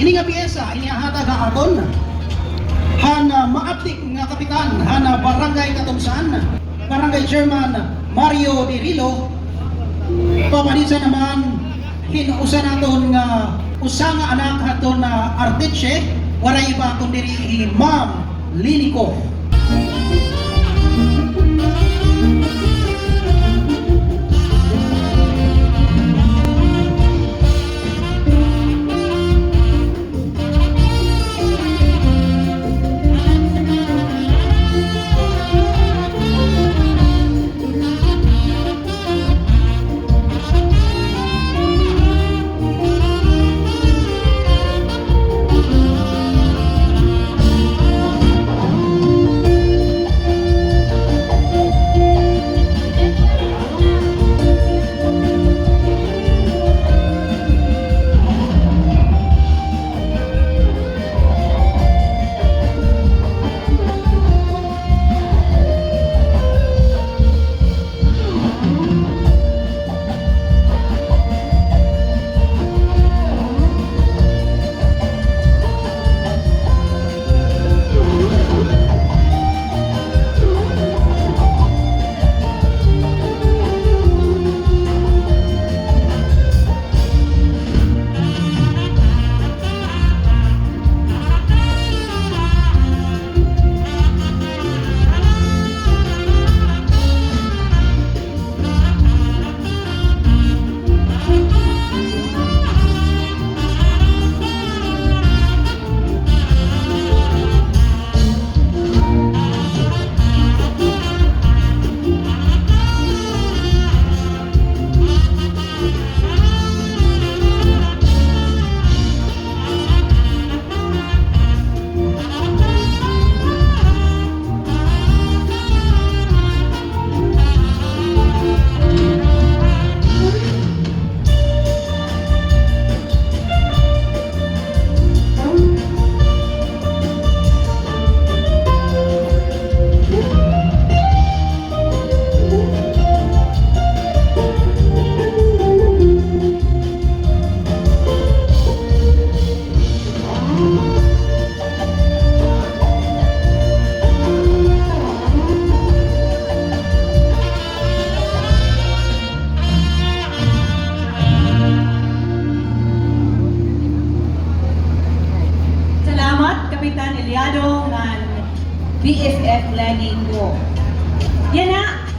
Kini nga piyesa inihatag nga aton han uh, maaptik nga kapitan han uh, barangay Katumsan, barangay chairman Mario Dirilo pamanisa naman hinuusa naton nga usa nga anak haton na artitse waray iba kundi Ma'am Linico. empleyado ng BFF Planning ko. Yan na!